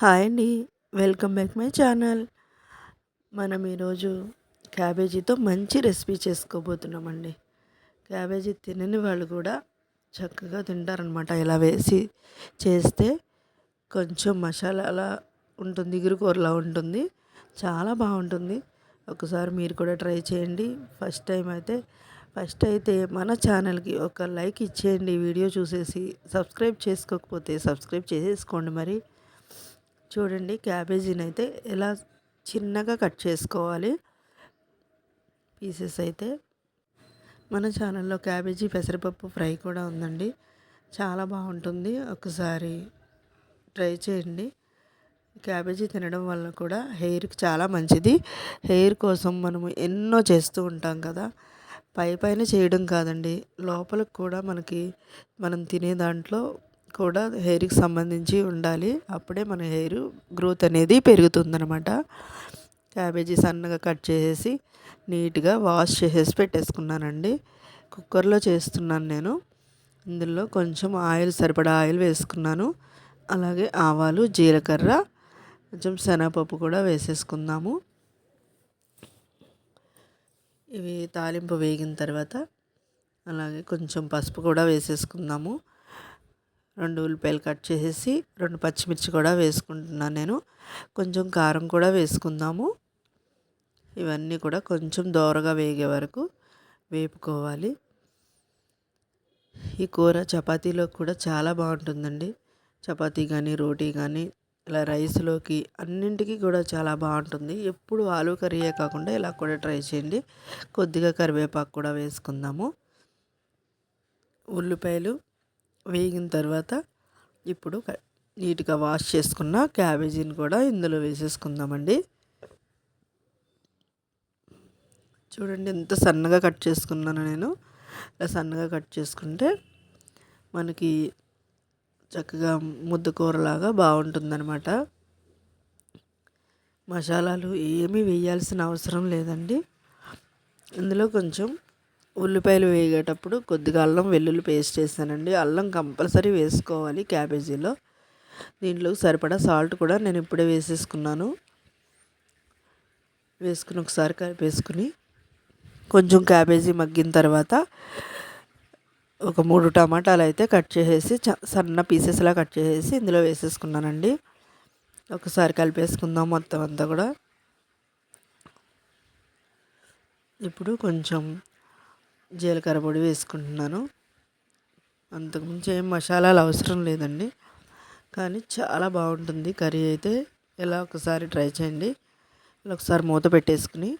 Hi అండి. Welcome back my channel. మనం ఈరోజు క్యాబేజీతో మంచి రెసిపీ చేసుకోబోతున్నామండి. క్యాబేజీ తినని వాళ్ళు కూడా చక్కగా తింటారనమాట ఇలా వేసి చేస్తే కొంచెం మసాలా అలా ఉంటుంది ఇగురుకూరలా ఉంటుంది. చాలా బాగుంటుంది. ఒకసారి మీరు కూడా ట్రై చేయండి. ఫస్ట్ టైం అయితే ఫస్ట్ అయితే మన ఛానల్కి ఒక లైక్ ఇచ్చేయండి. వీడియో చూసేసి సబ్స్క్రైబ్ చేసుకోకపోతే సబ్స్క్రైబ్ చేసేసుకోండి మరి. చూడండి క్యాబేజీని అయితే ఎలా చిన్నగా కట్ చేసుకోవాలి. పీసెస్ అయితే మన ఛానల్లో క్యాబేజీ పెసరపప్పు ఫ్రై కూడా ఉందండి. చాలా బాగుంటుంది. ఒకసారి ట్రై చేయండి. క్యాబేజీ తినడం వల్ల కూడా హెయిర్కి చాలా మంచిది. హెయిర్ కోసం మనము ఎన్నో చేస్తూ ఉంటాం కదా. పై పైన చేయడం కాదండి లోపలికి కూడా మనకి మనం తినే దాంట్లో కూడా హెయిర్కి సంబంధించి ఉండాలి. అప్పుడే మన హెయిర్ గ్రోత్ అనేది పెరుగుతుందనమాట క్యాబేజీ సన్నగా కట్ చేసేసి నీట్గా వాష్ చేసేసి పెట్టేసుకున్నానండి. కుక్కర్లో చేస్తున్నాను నేను. ఇందులో కొంచెం ఆయిల్ సరిపడా ఆయిల్ వేసుకున్నాను. అలాగే ఆవాలు జీలకర్ర కొంచెం శనగపప్పు కూడా వేసేసుకుందాము. ఇవి తాలింపు వేగిన తర్వాత అలాగే కొంచెం పసుపు కూడా వేసేసుకుందాము. రెండు ఉల్లిపాయలు కట్ చేసేసి రెండు పచ్చిమిర్చి కూడా వేసుకుంటున్నాను నేను. కొంచెం కారం కూడా వేసుకుందాము. ఇవన్నీ కూడా కొంచెం దోరగా వేగే వరకు వేపుకోవాలి. ఈ కూర చపాతీలో కూడా చాలా బాగుంటుందండి. చపాతీ కానీ రోటీ కానీ ఇలా రైస్లోకి అన్నింటికి కూడా చాలా బాగుంటుంది. ఎప్పుడు ఆలు కర్రీయే కాకుండా ఇలా కూడా ట్రై చేయండి. కొద్దిగా కరివేపాకు కూడా వేసుకుందాము. ఉల్లిపాయలు వేగిన తర్వాత ఇప్పుడు నీట్గా వాష్ చేసుకున్న క్యాబేజీని కూడా ఇందులో వేసేసుకుందామండి. చూడండి ఎంత సన్నగా కట్ చేసుకున్నాను నేను. ఇలా సన్నగా కట్ చేసుకుంటే మనకి చక్కగా ముద్దకూరలాగా బాగుంటుందన్నమాట. మసాలాలు ఏమీ వేయాల్సిన అవసరం లేదండి. ఇందులో కొంచెం ఉల్లిపాయలు వేగేటప్పుడు కొద్దిగా అల్లం వెల్లుల్లి పేస్ట్ వేసానండి అల్లం కంపల్సరీ వేసుకోవాలి క్యాబేజీలో. దీంట్లో సరిపడా సాల్ట్ కూడా నేను ఇప్పుడే వేసేసుకున్నాను. వేసుకుని ఒకసారి కలిపేసుకుని కొంచెం క్యాబేజీ మగ్గిన తర్వాత ఒక మూడు టమాటాలు అయితే కట్ చేసేసి సన్న పీసెస్లా కట్ చేసేసి ఇందులో వేసేసుకున్నానండి. ఒకసారి కలిపేసుకుందాం మొత్తం అంతా కూడా. ఇప్పుడు కొంచెం జీలకర్ర పొడి వేసుకుంటున్నాను. అంతకుమించి ఏం మసాలాలు అవసరం లేదండి. కానీ చాలా బాగుంటుంది కర్రీ అయితే. ఇలా ఒకసారి ట్రై చేయండి. ఇలా ఒకసారి మూత పెట్టేసుకుని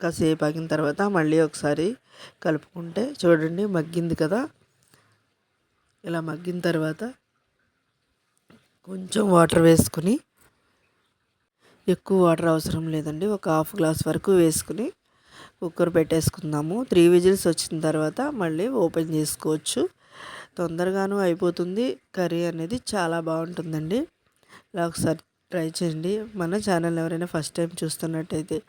కాసేపు ఆగిన తర్వాత మళ్ళీ ఒకసారి కలుపుకుంటే చూడండి మగ్గింది కదా. ఇలా మగ్గిన తర్వాత కొంచెం వాటర్ వేసుకుని ఎక్కువ వాటర్ అవసరం లేదండి. ఒక హాఫ్ గ్లాస్ వరకు వేసుకుని కుక్కర్ పెట్టేసుకుందాము. త్రీ విజిల్స్ వచ్చిన తర్వాత మళ్ళీ ఓపెన్ చేసుకోవచ్చు. తొందరగాను అయిపోతుంది. కర్రీ అనేది చాలా బాగుంటుందండి. ఇలా ఒకసారి ట్రై చేయండి. మన ఛానల్ ఎవరైనా ఫస్ట్ టైం చూస్తున్నట్టయితే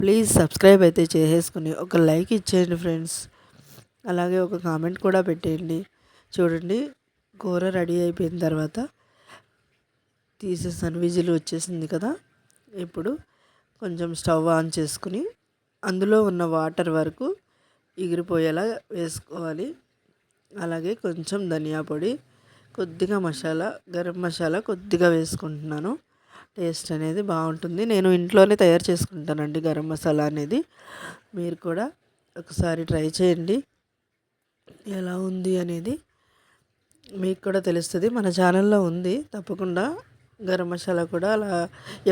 ప్లీజ్ సబ్స్క్రైబ్ అయితే చేసేసుకుని ఒక లైక్ ఇచ్చేయండి ఫ్రెండ్స్. అలాగే ఒక కామెంట్ కూడా పెట్టేయండి. చూడండి కూర రెడీ అయిపోయిన తర్వాత తీసేసాను. విజిల్ వచ్చేసింది కదా. ఇప్పుడు కొంచెం స్టవ్ ఆన్ చేసుకుని అందులో ఉన్న వాటర్ వరకు ఎగిరిపోయేలా వేసుకోవాలి. అలాగే కొంచెం ధనియా పొడి కొద్దిగా మసాలా గరం మసాలా కొద్దిగా వేసుకుంటున్నాను. టేస్ట్ అనేది బాగుంటుంది. నేను ఇంట్లోనే తయారు చేసుకుంటానండి గరం మసాలా అనేది. మీరు కూడా ఒకసారి ట్రై చేయండి. ఎలా ఉంది అనేది మీకు కూడా తెలుస్తుంది. మన ఛానల్లో ఉంది. తప్పకుండా గరం మసాలా కూడా అలా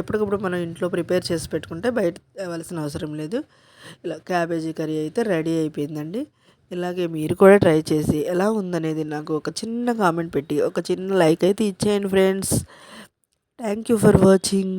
ఎప్పటికప్పుడు మనం ఇంట్లో ప్రిపేర్ చేసి పెట్టుకుంటే బయట తేవాల్సిన అవసరం లేదు. ఇలా క్యాబేజీ కర్రీ అయితే రెడీ అయిపోయిందండి. ఇలాగే మీరు కూడా ట్రై చేసి ఎలా ఉందనేది నాకు ఒక చిన్న కామెంట్ పెట్టి ఒక చిన్న లైక్ అయితే ఇచ్చేయండి friends. Thank you for watching.